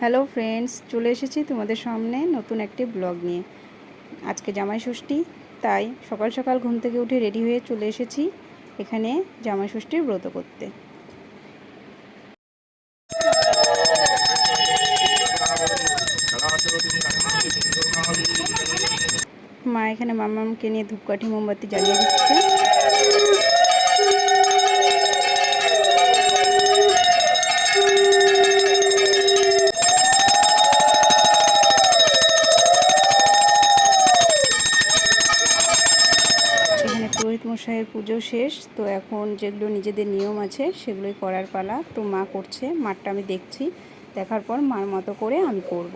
Hello friends, চলে এসেছি তোমাদের সামনে নতুন একটি ব্লগ নিয়ে। আজকে জামাই ষষ্ঠী, তাই সকাল সকাল ঘুম থেকে উঠে রেডি হয়ে চলে এসেছি এখানে জামাই ষষ্ঠীর ব্রত করতে। মা এখানে মামামকে নিয়ে ধূপকাঠি, মোমবাতি জ্বালিয়ে দিচ্ছে। পুরোহিত মশাইয়ের পুজো শেষ, তো এখন যেগুলো নিজেদের নিয়ম আছে সেগুলোই করার পালা। তো মা করছে, মারটা আমি দেখছি, দেখার পর মার মতো করে আমি করব।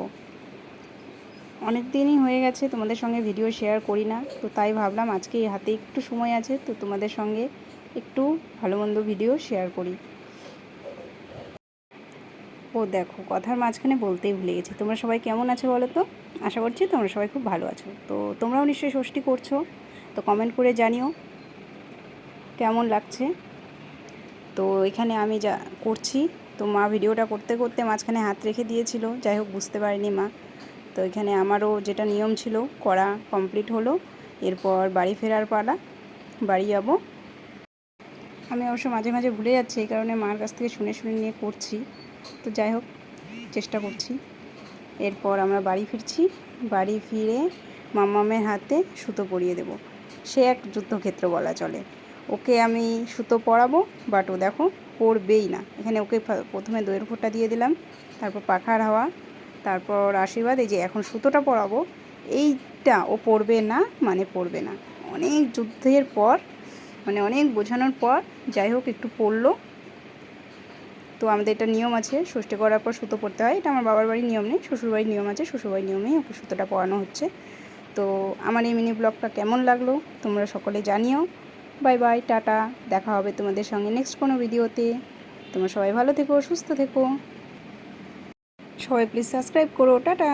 অনেক দিনই হয়ে গেছে, তোমাদের সঙ্গে ভিডিও শেয়ার করি না, তো তাই ভাবলাম আজকে এই হাতে একটু সময় আছে, তো তোমাদের সঙ্গে একটু ভালো মন্দ ভিডিও শেয়ার করি। ও দেখো, কথার মাঝখানে বলতেই ভুলে গেছি, তোমরা সবাই কেমন আছো বলো তো? আশা করছি তোমরা সবাই খুব ভালো আছো। তো তোমরাও নিশ্চয়ই ষষ্ঠী করছ, তো কমেন্ট করে জানিও। কেমন লাগছে? তো এখানে আমি যা করছি, তো মা ভিডিওটা করতে করতে মাঝখানে হাত রেখে দিয়েছিল, যাই হোক বুঝতে পারিনি মা। তো এখানে আমারও যেটা নিয়ম ছিল, করা কমপ্লিট হলো, এরপর বাড়ি ফেরার পালা, বাড়ি যাব। আমি অবশ্য মাঝে মাঝে ভুলে যাচ্ছি, এই কারণে মার কাছ থেকে শুনে শুনে নিয়ে করছি। তো যাই হোক, চেষ্টা করছি। এরপর আমরা বাড়ি ফিরছি, বাড়ি ফিরে মামামের হাতে সুতো পরিয়ে দেব। সে এক যুদ্ধক্ষেত্র বলা চলে। ওকে আমি সুতো পরাবো বাট ও দেখো পড়বেই না। এখানে ওকে প্রথমে দইয়ের ফোঁটা দিয়ে দিলাম, তারপর পাখার হাওয়া, তারপর আশীর্বাদ, এই যে এখন সুতোটা পরাবো, এইটা ও পড়বে না মানে পড়বে না। অনেক যুদ্ধের পর মানে অনেক বোঝানোর পর, যাই হোক একটু পড়ল তো আমাদের এটা নিয়ম আছে, ষষ্ঠী করার পর সুতো পড়তে হয়। এটা আমার বাবার বাড়ির নিয়ম নেই, শ্বশুরবাড়ির নিয়ম আছে, শ্বশুরবাড়ির নিয়মেই ওকে সুতোটা পড়ানো হচ্ছে। তো আমার এই মিনি ব্লগটা কেমন লাগল, তোমরা সকলে জানিও। Bye bye, tata. দেখা হবে তোমাদের সঙ্গে নেক্সট কোনো ভিডিওতে। তোমরা সবাই ভালো থেকো, সুস্থ থেকো। সবাই প্লিজ সাবস্ক্রাইব করো, টাটা।